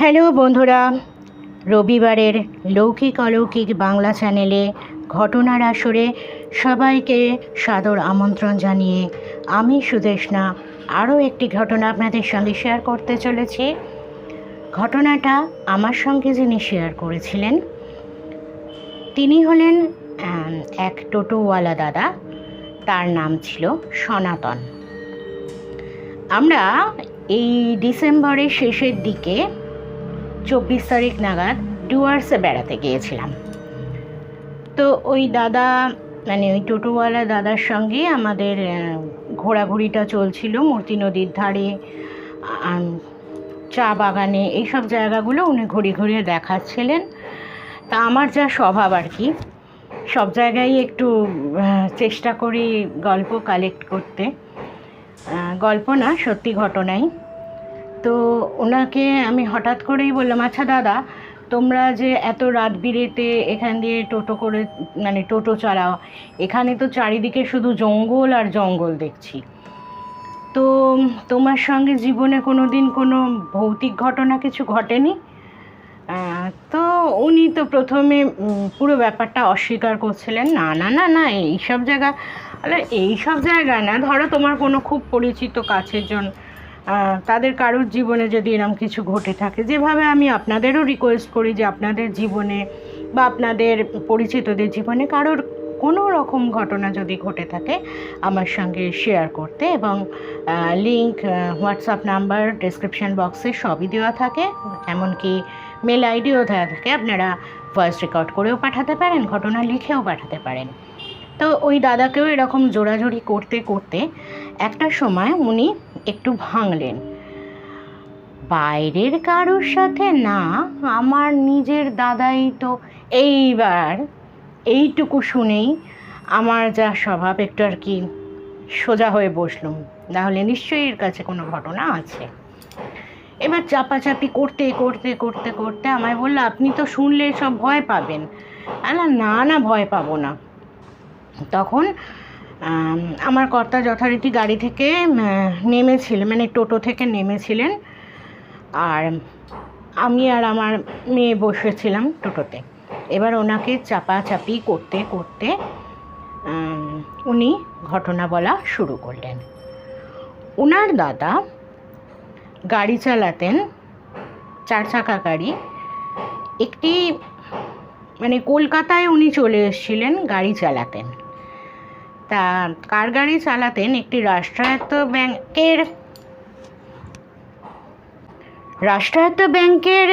Hello বন্ধুরা, রবিবারের লৌকিক অলৌকিক বাংলা চ্যানেলে ঘটনার আসরে সবাইকে সাদর আমন্ত্রণ জানিয়ে আমি সুদেশনা আরও একটি ঘটনা আপনাদের সঙ্গে শেয়ার করতে চলেছি। ঘটনাটা আমার সঙ্গে যিনি শেয়ার করেছিলেন, তিনি হলেন এক টোটোওয়ালা দাদা, তার নাম ছিল সনাতন। আমরা এই ডিসেম্বরের শেষের দিকে চব্বিশ তারিখ নাগাদ ডুয়ার্সে বেড়াতে গিয়েছিলাম। তো ওই দাদা মানে ওই টোটোওয়ালা দাদার সঙ্গে আমাদের ঘোরাঘুরিটা চলছিল মূর্তি নদীর ধারে চা বাগানে, এইসব জায়গাগুলো উনি ঘুরে ঘুরে দেখাচ্ছিলেন। তা আমার যা স্বভাব আর কি, সব জায়গায় একটু চেষ্টা করি গল্প কালেক্ট করতে। গল্প না, সত্যি ঘটনাই। তো ওনাকে আমি হঠাৎ করেই বললাম আচ্ছা দাদা, তোমরা যে এত রাত বিরেতে এখান দিয়ে টোটো করে মানে টোটো চালাও, এখানে তো চারিদিকে শুধু জঙ্গল আর জঙ্গল দেখছি। তো তোমার সঙ্গে জীবনে কোনো দিন কোনো ভৌতিক ঘটনা কিছু ঘটেনি? তো উনি তো প্রথমে পুরো ব্যাপারটা অস্বীকার করছিলেন, না না না না, এইসব জায়গা, আরে এইসব জায়গা না, ধরো তোমার কোনো খুব পরিচিত কাছের জন তাদের কারোর জীবনে যদি এরকম কিছু ঘটে থাকে, যেভাবে আমি আপনাদেরও রিকোয়েস্ট করি যে আপনাদের জীবনে বা আপনাদের পরিচিতদের জীবনে কারোর কোনো রকম ঘটনা যদি ঘটে থাকে, আমার সঙ্গে শেয়ার করতে এবং লিঙ্ক হোয়াটসঅ্যাপ নাম্বার ডেসক্রিপশন বক্সে সবই দেওয়া থাকে। এমনকি মেল আইডিও দেওয়া থাকে। আপনারা ভয়েস রেকর্ড করেও পাঠাতে পারেন, ঘটনা লিখেও পাঠাতে পারেন। তো ওই দাদাকেও এরকম জোরাজোরি করতে করতে একটা সময় উনি একটু ভাঙলেন। বাইরের কারোর সাথে না, আমার নিজের দাদাই তো এইবার, এইটুকু শুনেই আমার যা স্বভাব একটু আর কি সোজা হয়ে বসলুম। নাহলে নিশ্চয়ই এর কাছে কোনো ঘটনা আছে। এবার চাপাচাপি করতে করতে করতে করতে আমায় বলল, আপনি তো শুনলে সব ভয় পাবেন। না না, ভয় পাবো না। তখন আমার কর্তা যথারীতি গাড়ি থেকে নেমেছিলেন মানে টোটো থেকে নেমেছিলেন। আর আমি আর আমার মেয়ে বসেছিলাম টোটোতে। এবার ওনাকে চাপাচাপি করতে করতে উনি ঘটনা বলা শুরু করলেন। ওনার দাদা গাড়ি চালাতেন, চার চাকা গাড়ি। একটি মানে কলকাতায় উনি চলে এসেছিলেন গাড়ি চালাতেন। তা কার গাড়ি চালাতেন? একটি রাষ্ট্রায়ত্ত ব্যাংকের রাষ্ট্রায়ত্ত ব্যাংকের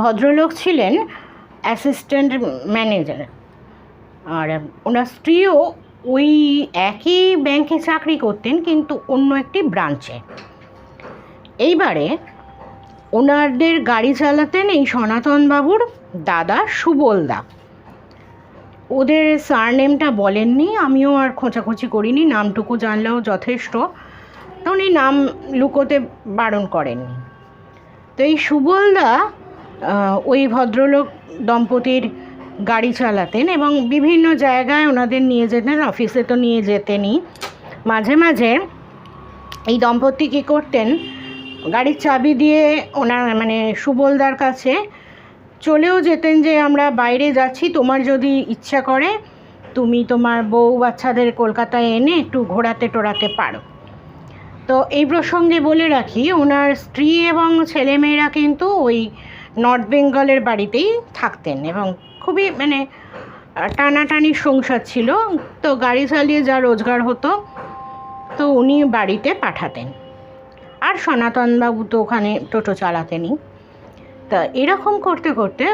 ভদ্রলোক ছিলেন অ্যাসিস্ট্যান্ট ম্যানেজার। আর ওনার স্ত্রীও ওই একই ব্যাংকে চাকরি করতেন, কিন্তু অন্য একটি ব্রাঞ্চে। এইবারে ওনাদের গাড়ি চালাতেন এই সনাতন বাবুর দাদা সুবলদা। ওদের সারনেমটা বলেননি, আমিও আর খোঁচাখুচি করিনি, নামটুকু জানলেও যথেষ্ট। তো উনি নাম লুকোতে বারণ করেননি। তো এই সুবলদা ওই ভদ্রলোক দম্পতির গাড়ি চালাতেন এবং বিভিন্ন জায়গায় ওনাদের নিয়ে যেতেন, অফিসে তো নিয়ে যেতেনই। মাঝে মাঝে এই দম্পতি কী করতেন, গাড়ির চাবি দিয়ে ওনার মানে সুবলদার কাছে চলেও যেতেন যে আমরা বাইরে যাচ্ছি, তোমার যদি ইচ্ছা করে, তুমি তোমার বউ বাচ্চাদের কলকাতায় এনে একটু ঘোরাতে টোরাতে পারো। তো এই প্রসঙ্গে বলে রাখি, ওনার স্ত্রী এবং ছেলেমেয়েরা কিন্তু ওই নর্থ বেঙ্গলের বাড়িতেই থাকতেন এবং খুবই মানে টানাটানি সংসার ছিল। তো গাড়ি চালিয়ে যা রোজগার হতো, তো উনি বাড়িতে পাঠাতেন। আর সনাতনবাবু তো ওখানে টোটো চালাতেনই। তা এরকম করতে করতে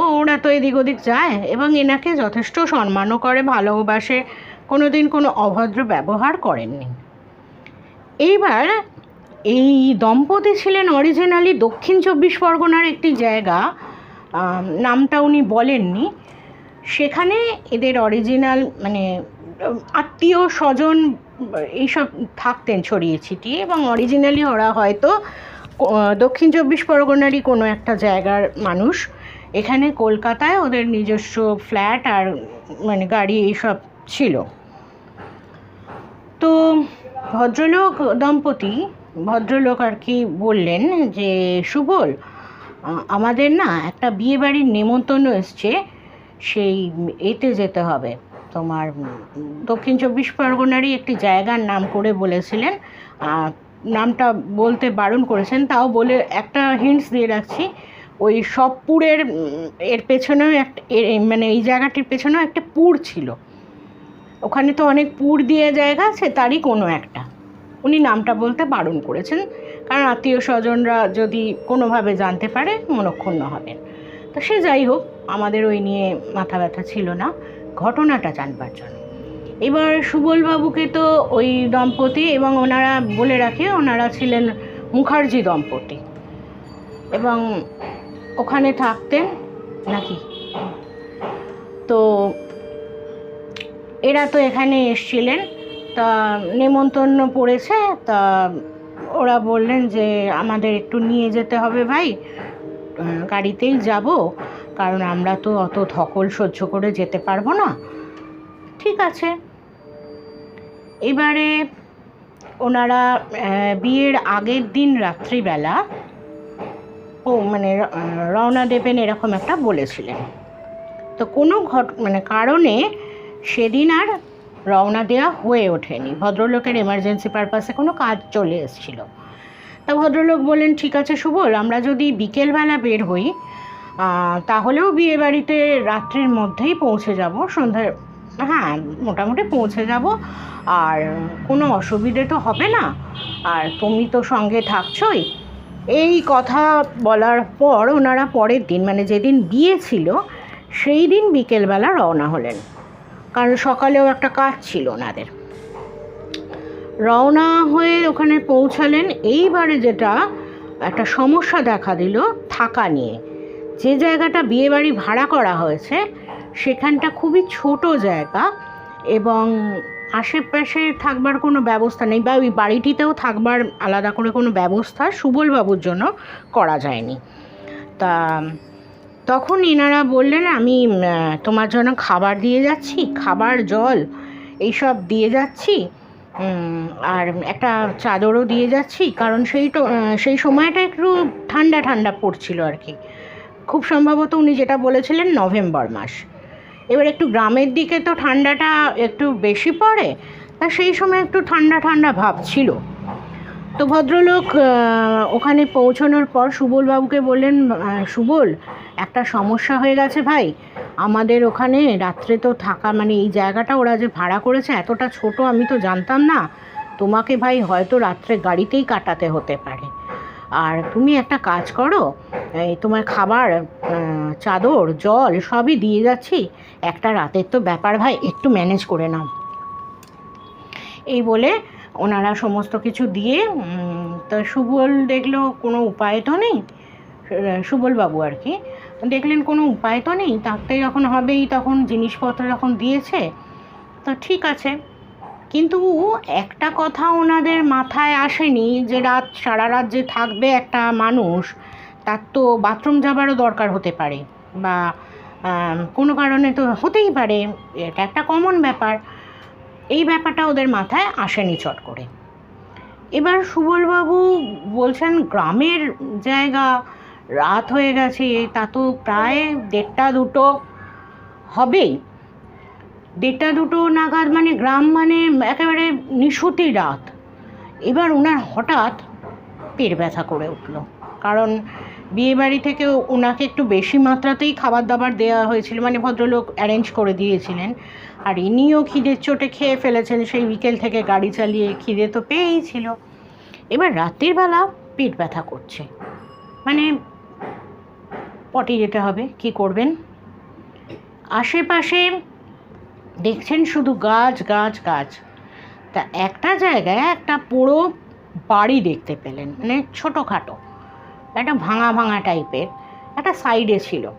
ও ওরা তো এদিক ওদিক যায় এবং এনাকে যথেষ্ট সম্মানও করে, ভালোবাসে কোনো দিন কোনো অভদ্র ব্যবহার করেননি। এইবার এই দম্পতি ছিলেন অরিজিনালি দক্ষিণ চব্বিশ পরগনার একটি জায়গা নামটা উনি বলেননি। সেখানে এদের অরিজিনাল মানে আত্মীয় স্বজন এইসব থাকতেন ছড়িয়ে ছিটিয়ে এবং অরিজিনালি ওরা হয়তো দক্ষিণ চব্বিশ পরগনারই কোনো একটা জায়গার মানুষ। এখানে কলকাতায় ওদের নিজস্ব ফ্ল্যাট আর মানে গাড়ি এইসব ছিল। তো ভদ্রলোক, দম্পতি, ভদ্রলোক আর কি বললেন যে, সুবল আমাদের না একটা বিয়েবাড়ির নেমন্তন্ন এসছে, সেই এতে যেতে হবে। তোমার দক্ষিণ চব্বিশ পরগনারই একটি জায়গার নাম করে বলেছিলেন। নামটা বলতে বারণ করেছেন, তাও বলে একটা হিন্টস দিয়ে রাখছি। ওই সবপুরের এর পেছনেও একটা মানে এই জায়গাটির পেছনেও একটা পুর ছিল। ওখানে তো অনেক পুর দিয়ে জায়গা আছে, তারই কোনো একটা। উনি নামটা বলতে বারণ করেছেন। কারণ আত্মীয় স্বজনরা যদি কোনোভাবে জানতে পারে, মনক্ষুণ্ণ হবেন। তো সে যাই হোক, আমাদের ওই নিয়ে মাথা ব্যথা ছিল না। ঘটনাটা জানবার জন্য। এবার সুবলবাবুকে তো ওই দম্পতি এবং ওনারা বলে রাখে ওনারা ছিলেন মুখার্জি দম্পতি। এবং ওখানে থাকতেন নাকি? তো এরা তো এখানে এসছিলেন, তা নেমন্তন্ন পড়েছে, তা ওরা বললেন যে আমাদের একটু নিয়ে যেতে হবে ভাই গাড়িতেই যাব, কারণ আমরা তো অত ধকল সহ্য করে যেতে পারব না। ঠিক আছে। এবারে ওনারা বিয়ের আগের দিন রাত্রিবেলা, ও মানে রওনা দেবেন এরকম একটা বলেছিলেন। তো কোনো ঘট মানে কারণে সেদিন আর রওনা দেওয়া হয়ে ওঠেনি। ভদ্রলোকের এমার্জেন্সি পারপাসে কোনো কাজ চলে এসেছিল। তা ভদ্রলোক বললেন, ঠিক আছে সুবল, আমরা যদি বিকেলবেলা বের হই তাহলেও বিয়ে বাড়িতে রাত্রির মধ্যেই পৌঁছে যাব। সন্ধ্যায় হ্যাঁ মোটামুটি পৌঁছে যাব। আর কোনো অসুবিধে তো হবে না। আর তুমি তো সঙ্গে থাকছই। এই কথা বলার পর ওনারা পরের দিন মানে যেদিন বিয়ে ছিল, সেই দিন বিকেলবেলা রওনা হলেন। কারণ সকালেও একটা কাজ ছিল ওনাদের। রওনা হয়ে ওখানে পৌঁছালেন। এইবারে যেটা একটা সমস্যা দেখা দিল, থাকা নিয়ে। যে জায়গাটা বিয়েবাড়ি ভাড়া করা হয়েছে সেখানটা খুবই ছোট জায়গা এবং আশেপাশে থাকবার কোনো ব্যবস্থা নেই বা ওই বাড়িটিতেও থাকবার আলাদা করে কোনো ব্যবস্থা সুবলবাবুর জন্য করা যায়নি। তা তখন এনারা বললেন, আমি তোমার জন্য খাবার দিয়ে যাচ্ছি, খাবার, জল এইসব দিয়ে যাচ্ছি আর একটা চাদরও দিয়ে যাচ্ছি, কারণ সেই সেই সময়টা একটু ঠান্ডা ঠান্ডা পড়ছিল আর কি। খুব সম্ভবত উনি যেটা বলেছিলেন, নভেম্বর মাস। এবার একটু গ্রামের দিকে তো ঠান্ডাটা একটু বেশি পড়ে, তা সেই সময় একটু ঠান্ডা ঠান্ডা ভাব ছিল। তো ভদ্রলোক ওখানে পৌঁছানোর পর সুবলবাবুকে বললেন সুবল, একটা সমস্যা হয়ে গেছে ভাই। আমাদের ওখানে রাত্রে তো থাকা মানে এই জায়গাটা ওরা যে ভাড়া করেছে, এতটা ছোট আমি তো জানতাম না। তোমাকে ভাই হয়তো রাত্রে গাড়িতেই কাটাতে হতে পারে। আর তুমি একটা কাজ করো, এই তোমার খাবার চাদর, জল সবই দিয়ে যাচ্ছি। একটা রাতের তো ব্যাপার ভাই, একটু ম্যানেজ করে নাও। এই বলে ওনারা সমস্ত কিছু দিয়ে তো সুবল দেখল কোনো উপায় তো নেই? সুবলবাবু আর কি। দেখলেন কোনো উপায় তো নেই থাকতে যখন হবেই তখন জিনিসপত্র যখন দিয়েছে, তো ঠিক আছে। কিন্তু একটা কথা ওনাদের মাথায় আসেনি যে রাত, সারা রাত যে থাকবে একটা মানুষ, তার তো বাথরুম যাবারও দরকার হতে পারে বা কোনো কারণে তো হতেই পারে, এটা একটা কমন ব্যাপার। এই ব্যাপারটা ওদের মাথায় আসেনি চট করে। এবার সুবলবাবু বলছেন, গ্রামের জায়গা, রাত হয়ে গেছে, তা তো প্রায় দেড়টা দুটো হবেই। দেড়টা দুটো নাগাদ মানে গ্রাম মানে একেবারে নিশুতি রাত। এবার ওনার হঠাৎ পেট ব্যথা করে উঠল। কারণ বিয়েবাড়ি থেকে ওনাকে একটু বেশি মাত্রাতেই খাবার দাবার দেওয়া হয়েছিল মানে ভদ্রলোক অ্যারেঞ্জ করে দিয়েছিলেন। আর ইনিও খিদের চোটে খেয়ে ফেলেছেন, সেই বিকেল থেকে গাড়ি চালিয়ে খিদে তো পেয়েই ছিল। এবার রাত্রির বেলা পেট ব্যথা করছে। মানে পটি যেতে হবে, কি করবেন? আশেপাশে দেখছেন শুধু গাছ গাছ গাছ। তা একটা জায়গায় একটা পুরো বাড়ি দেখতে পেলেন মানে ছোটোখাটো। একটা ভাঙা ভাঙা টাইপের, একটা সাইডে ছিল।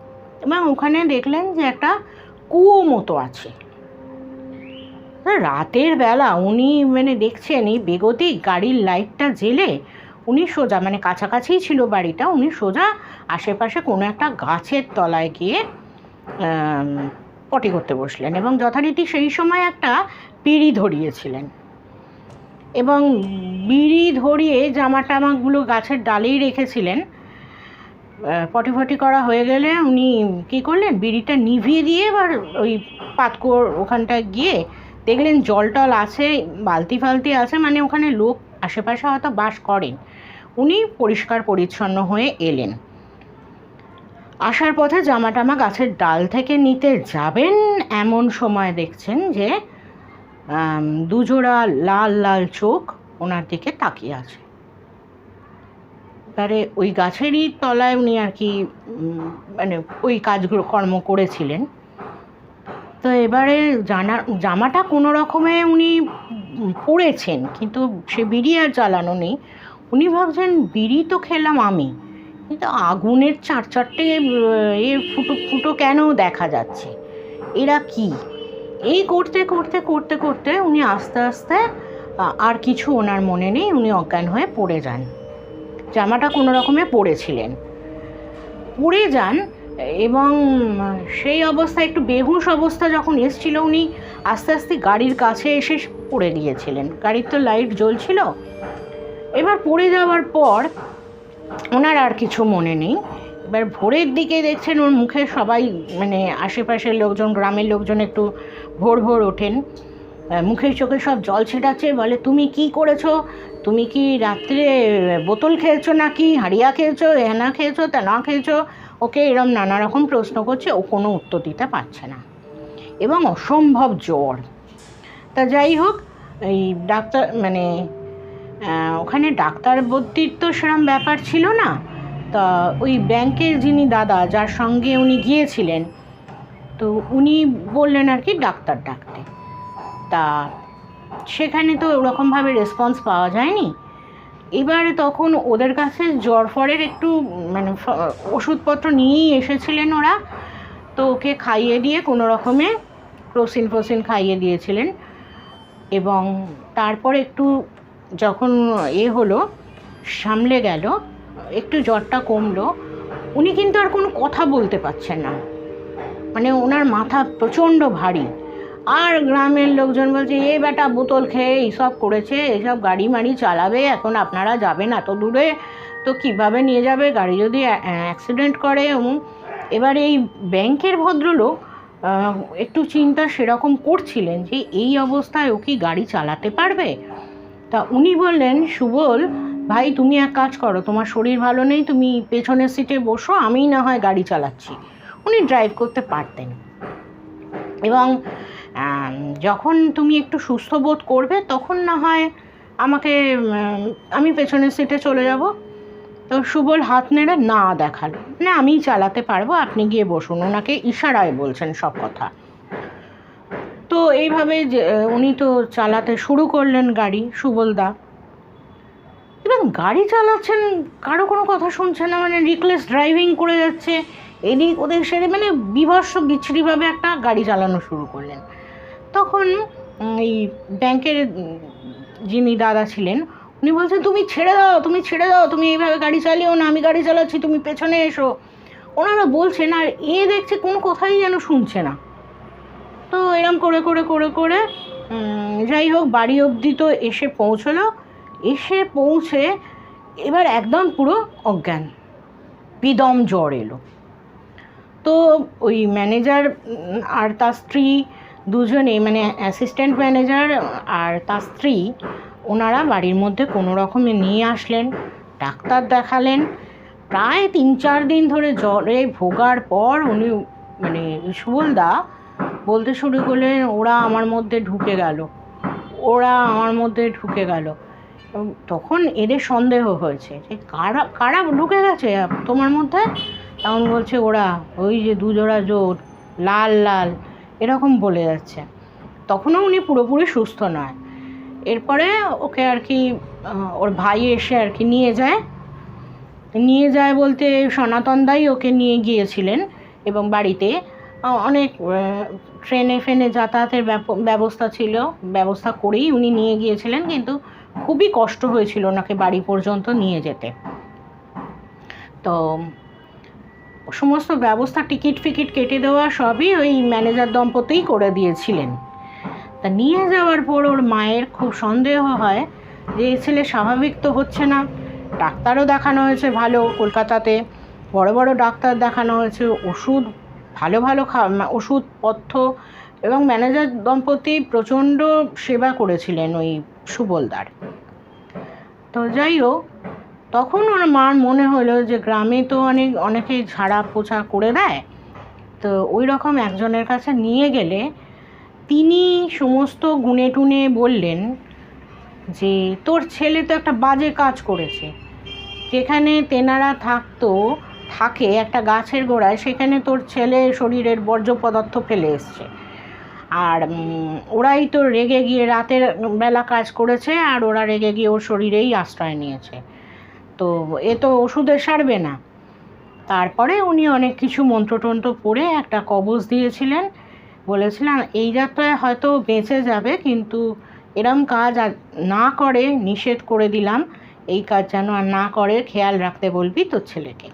এবং ওখানে দেখলেন যে একটা কুয়ো মতো আছে। রাতের বেলা উনি মানে দেখছেন এই বেগতিক গাড়ির লাইটটা জেলে উনি সোজা মানে কাছাকাছিই ছিল বাড়িটা, উনি সোজা আশেপাশে কোনো একটা গাছের তলায় গিয়ে পটি করতে বসলেন এবং যথারীতি সেই সময় একটা বিড়ি ধরিয়েছিলেন। এবং বিড়ি ধরিয়ে জামা টামাগুলো গাছের ডালেই রেখেছিলেন। পটি ফটি করা হয়ে গেলে উনি কী করলেন? বিড়িটা নিভিয়ে দিয়ে এবার ওই পাতকোর ওখানটায় গিয়ে দেখলেন জল টল আছে, বালতি ফালতি আছে মানে ওখানে লোক আশেপাশে হয়তো বাস করেন। উনি পরিষ্কার পরিচ্ছন্ন হয়ে এলেন। আসার পথে জামা টামা গাছের ডাল থেকে নিতে যাবেন এমন সময় দেখছেন যে দুজোড়া লাল লাল চোখ ওনার দিকে তাকিয়ে আছে। এবারে ওই গাছেরই তলায় উনি আর কি মানে ওই কাজগুলো কর্ম করেছিলেন। তো এবারে জানা জামাটা কোনো রকমে উনি উম, পরেছেন কিন্তু সে বিড়ি আর জ্বালানো নেই। উনি ভাবছেন বিড়ি তো খেলাম আমি। কিন্তু আগুনের চার চারটে এ ফুটো ফুটো কেন দেখা যাচ্ছে? এরা কি? এই করতে করতে করতে করতে উনি আস্তে আস্তে আর কিছু ওনার মনে নেই, উনি অজ্ঞান হয়ে পড়ে যান। জামাটা কোনো রকমে পরেছিলেন পড়ে যান, এবং সেই অবস্থায় একটু বেহুশ অবস্থা যখন এসছিল, উনি আস্তে আস্তে গাড়ির কাছে এসে পড়ে গিয়েছিলেন। গাড়ির তো লাইট জ্বলছিল। এবার পড়ে যাওয়ার পর ওনার আর কিছু মনে নেই। এবার ভোরের দিকে দেখছেন ওর মুখে সবাই মানে আশেপাশের লোকজন, গ্রামের লোকজন একটু ভোর ভোর ওঠেন। মুখের চোখে সব জল ছেটাচ্ছে, বলে, তুমি কি করেছ? তুমি কি রাত্রে বোতল খেয়েছো নাকি? হাড়িয়া খেয়েছো? হেনা খেয়েছো? তা না খেয়েছো? ওকে এরম নানা রকম প্রশ্ন করছে, ও কোনো উত্তর দিতে পারছে না। এবং অসম্ভব জ্বর। তা যাই হোক, এই ডাক্তার মানে ওখানে ডাক্তার ভর্তির তো সেরম ব্যাপার ছিল না। তা ওই ব্যাংকের যিনি দাদা, যার সঙ্গে উনি গিয়েছিলেন, তো উনি বললেন আর কি ডাক্তার ডাকতে। তা সেখানে তো ওরকমভাবে রেসপন্স পাওয়া যায়নি। এবারে তখন ওদের কাছে জ্বর ফরের একটু মানে ওষুধপত্র নিয়েই এসেছিলেন ওরা। তো ওকে খাইয়ে দিয়ে কোনো রকমে ক্রোসিন ফোসিন খাইয়ে দিয়েছিলেন। এবং তারপর একটু যখন এ হলো, সামলে গেল, একটু জ্বরটা কমলো, উনি কিন্তু আর কোনো কথা বলতে পারছেন না। মানে ওনার মাথা প্রচণ্ড ভারী। আর গ্রামের লোকজন বলছে, এ বেটা, বোতল খেয়ে এইসব করেছে, এইসব গাড়ি মাড়ি চালাবে, এখন আপনারা যাবেন এত দূরে, তো কীভাবে নিয়ে যাবে? গাড়ি যদি অ্যাক্সিডেন্ট করে। এবার এই ব্যাংকের ভদ্রলোক একটু চিন্তা সেরকম করছিলেন যে, এই অবস্থায় ও কি গাড়ি চালাতে পারবে? তা উনি বললেন, সুবল, ভাই তুমি এক কাজ করো, তোমার শরীর ভালো নেই, তুমি পেছনের সিটে বসো, আমিই না হয় গাড়ি চালাচ্ছি। উনি ড্রাইভ করতে পারতেন। এবং যখন তুমি একটু সুস্থ বোধ করবে, তখন না হয় আমাকে আমি পেছনের সিটে চলে যাব। তো সুবল হাত নেড়ে না দেখাল। না, আমিই চালাতে পারব, আপনি গিয়ে বসুন। ওনাকে ইশারায় বলছেন সব কথা। তো এইভাবে উনি তো চালাতে শুরু করলেন গাড়ি সুবলদা এবং গাড়ি চালাচ্ছেন, কারও কোনো কথা শুনছে না মানে রিকলেস ড্রাইভিং করে যাচ্ছে, এদিক ওদের সেরে মানে বিভৎস, বিচ্ছিরিভাবে একটা গাড়ি চালানো শুরু করলেন। তখন এই ব্যাংকের যিনি দাদা ছিলেন, উনি বলছেন, তুমি ছেড়ে দাও, তুমি ছেড়ে দাও, তুমি এইভাবে গাড়ি চালিও না, আমি গাড়ি চালাচ্ছি, তুমি পেছনে এসো। ওনারা বলছেন, আর এ দেখছে, কোনো কথাই যেন শুনছে না। তো এরম করে করে করে করে যাই হোক, বাড়ি অবধি তো এসে পৌঁছলো। এসে পৌঁছে এবার একদম পুরো অজ্ঞান। বিদম জ্বর এলো। তো ওই ম্যানেজার আর তার স্ত্রী দুজনে মানে অ্যাসিস্ট্যান্ট ম্যানেজার আর তার স্ত্রী, ওনারা বাড়ির মধ্যে কোনো রকমে নিয়ে আসলেন, ডাক্তার দেখালেন। প্রায় তিন চার দিন ধরে জ্বরে ভোগার পর উনি মানে সুবলদা বলতে শুরু করলেন ওরা আমার মধ্যে ঢুকে গেল। ওরা আমার মধ্যে ঢুকে গেল। তখন এদের সন্দেহ হয়েছে যে কারা কারা ঢুকে গেছে তোমার মধ্যে? তখন বলছে ওরা, ওই যে দুজোড়া জোর লাল লাল, এরকম বলে যাচ্ছে। তখনও উনি পুরোপুরি সুস্থ নয়। এরপরে ওকে আর কি ওর ভাই এসে আর কি নিয়ে যায়। নিয়ে যায় বলতে সনাতন দাই ওকে নিয়ে গিয়েছিলেন এবং বাড়িতে। অনেক ট্রেনে ফেনে যাতায়াতের ব্যবস্থা ছিল, ব্যবস্থা করেই উনি নিয়ে গিয়েছিলেন, কিন্তু খুবই কষ্ট হয়েছিল ওনাকে বাড়ি পর্যন্ত নিয়ে যেতে। তো সমস্ত ব্যবস্থা টিকিট ফিকিট কেটে দেওয়া সবই ওই ম্যানেজার দম্পতিই করে দিয়েছিলেন। তা নিয়ে যাওয়ার পর ওর মায়ের খুব সন্দেহ হয় যে ছেলে স্বাভাবিক তো হচ্ছে না, ডাক্তারও দেখানো হয়েছে ভালো, কলকাতাতে বড় বড় ডাক্তার দেখানো হয়েছে, ওষুধ ভালো ভালো খা- ওষুধপত্র এবং ম্যানেজার দম্পতি প্রচণ্ড সেবা করেছিলেন ওই সুবলদার। তো যাই হোক, তখন ওর মার মনে হলো যে গ্রামে তো অনেক, অনেকেই ঝাড়া পোছা করে দেয়। তো ওই রকম একজনের কাছে নিয়ে গেলে তিনি সমস্ত গুনে টুনে বললেন যে, তোর ছেলে তো একটা বাজে কাজ করেছে। যেখানে তেনারা থাকতো থাকে একটা গাছের গোড়ায়, সেখানে তোর ছেলে শরীরের বর্জ্য পদার্থ ফেলে এসছে। আর ওরাই তো রেগে গিয়ে রাতের বেলা কাজ করেছে, আর ওরা রেগে গিয়ে ওর শরীরেই আশ্রয় নিয়েছে। তো এ তো ওষুধে সারবে না। তারপরে উনি অনেক কিছু মন্ত্রতন্ত্র পড়ে একটা কবজ দিয়েছিলেন। বলেছিলেন, এই যাত্রায় হয়তো বেঁচে যাবে, কিন্তু এরম কাজ আর না করে, নিষেধ করে দিলাম। এই কাজ যেন আর না করে, খেয়াল রাখতে বলবি তোর ছেলেকে।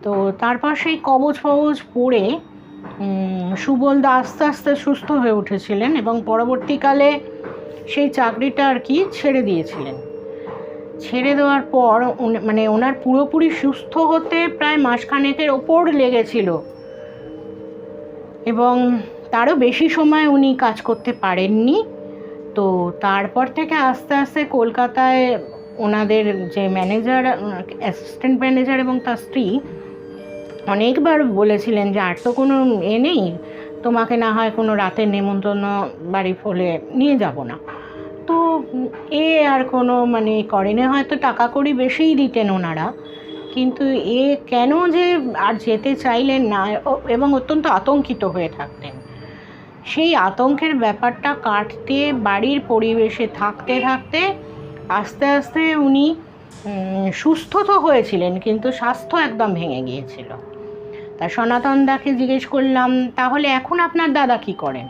তো তারপর সেই কবচ ফবজ পড়ে সুবলদা আস্তে আস্তে সুস্থ হয়ে উঠেছিলেন এবং পরবর্তীকালে সেই চাকরিটা আর কি ছেড়ে দিয়েছিলেন। ছেড়ে দেওয়ার পর মানে ওনার পুরোপুরি সুস্থ হতে প্রায় মাসখানেকের ওপর লেগেছিল এবং তারও বেশি সময় উনি কাজ করতে পারেননি। তো তারপর থেকে আস্তে আস্তে কলকাতায় ওনাদের যে ম্যানেজার অ্যাসিস্ট্যান্ট ম্যানেজার এবং তার স্ত্রী অনেকবার বলেছিলেন যে আর তো কোনো এ নেই, তোমাকে না হয় কোনো রাতের নেমন্তন্ন বাড়ি ফলে নিয়ে যাব না। তো এ আর কোনো মানে করেনি, হয়তো টাকা কড়ি বেশিই দিতেন ওনারা, কিন্তু এ কেন যে আর যেতে চাইলেন না এবং অত্যন্ত আতঙ্কিত হয়ে থাকতেন। সেই আতঙ্কের ব্যাপারটা কাটতে, বাড়ির পরিবেশে থাকতে থাকতে আস্তে আস্তে উনি সুস্থ তো হয়েছিলেন, কিন্তু স্বাস্থ্য একদম ভেঙে গিয়েছিল। তা সনাতন দাকে জিজ্ঞেস করলাম, তাহলে এখন আপনার দাদা কি করেন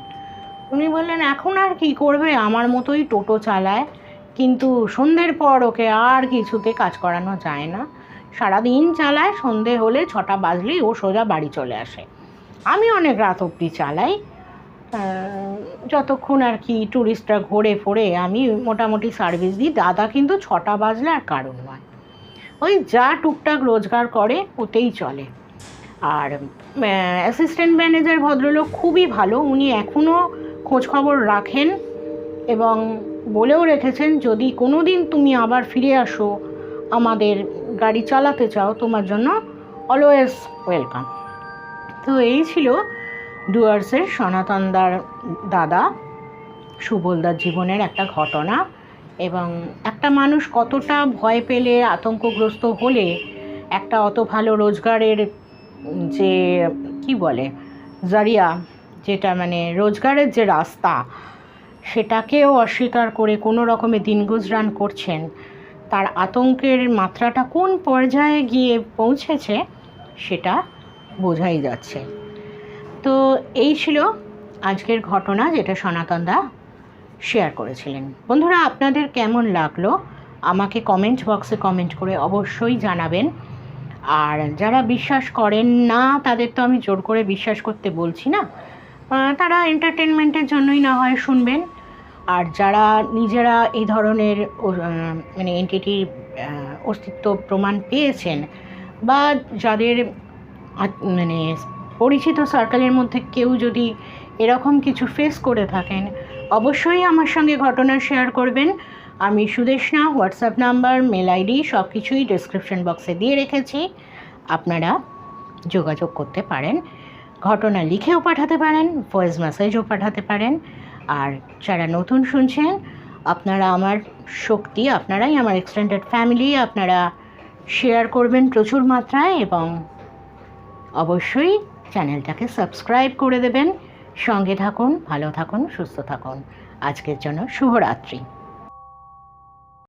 উনি বললেন, এখন আর কি করবে? আমার মতোই টোটো চালায়। কিন্তু সন্ধ্যের পর ওকে আর কিছুতে কাজ করানো যায় না। সারাদিন চালায়, সন্ধে হলে ছটা বাজলেই ও সোজা বাড়ি চলে আসে। আমি অনেক রাত অবধি চালাই। যতক্ষণ আর কি ট্যুরিস্টরা ঘোরে ফোরে, আমি মোটামুটি সার্ভিস দিই। দাদা কিন্তু ছটা বাজলে আর কারণ নয়। ওই যা টুকটাক রোজগার করে, ওতেই চলে। আর অ্যাসিস্ট্যান্ট ম্যানেজার ভদ্রলোক খুবই ভালো। উনি এখনও খোঁজখবর রাখেন এবং বলেও রেখেছেন, যদি কোনো দিন তুমি আবার ফিরে আসো, আমাদের গাড়ি চালাতে চাও, তোমার জন্য অলওয়েজ ওয়েলকাম তো এই ছিল ডুয়ার্সের সনাতনদার দাদা সুবলদার জীবনের একটা ঘটনা এবং একটা মানুষ কতটা ভয় পেলে, আতঙ্কগ্রস্ত হলে, একটা অত ভালো রোজগারের যে, কি বলে, জারিয়া, যেটা মানে রোজগারের যে রাস্তা, সেটাকেও অস্বীকার করে কোনো রকমে দিন গুজরান করছেন। তার আতঙ্কের মাত্রাটা কোন পর্যায়ে গিয়ে পৌঁছেছে, সেটা বোঝাই যাচ্ছে। তো এই ছিল আজকের ঘটনা যেটা সনাতন দা শেয়ার করেছিলেন। বন্ধুরা, আপনাদের কেমন লাগল? আমাকে কমেন্ট বক্সে কমেন্ট করে অবশ্যই জানাবেন। আর যারা বিশ্বাস করেন না, তাদের তো আমি জোর করে বিশ্বাস করতে বলছি না। তারা এন্টারটেনমেন্টের জন্যই না হয় শুনবেন। আর যারা নিজেরা এই ধরনের মানে এন্টিটির অস্তিত্ব প্রমাণ পেয়েছেন বা যাদের মানে পরিচিত সার্কেলের মধ্যে কেউ যদি এরকম কিছু ফেস করে থাকেন, অবশ্যই আমার সঙ্গে ঘটনা শেয়ার করবেন। আমি Sudeshna, WhatsApp number, mail ID সব কিছুই ডিসক্রিপশন বক্সে দিয়ে রেখেছি। আপনারা যোগাযোগ করতে পারেন। ঘটনা লিখেও পাঠাতে পারেন ভয়েস মেসেজও পাঠাতে পারেন। আর যারা নতুন শুনছেন, আপনারা আমার শক্তি, আপনারাই আমার এক্সটেন্ডেড ফ্যামিলি আপনারা শেয়ার করবেন প্রচুর মাত্রায় এবং অবশ্যই চ্যানেলটাকে সাবস্ক্রাইব করে দেবেন। সঙ্গে থাকুন, ভালো থাকুন, সুস্থ থাকুন। আজকের জন্য শুভরাত্রি।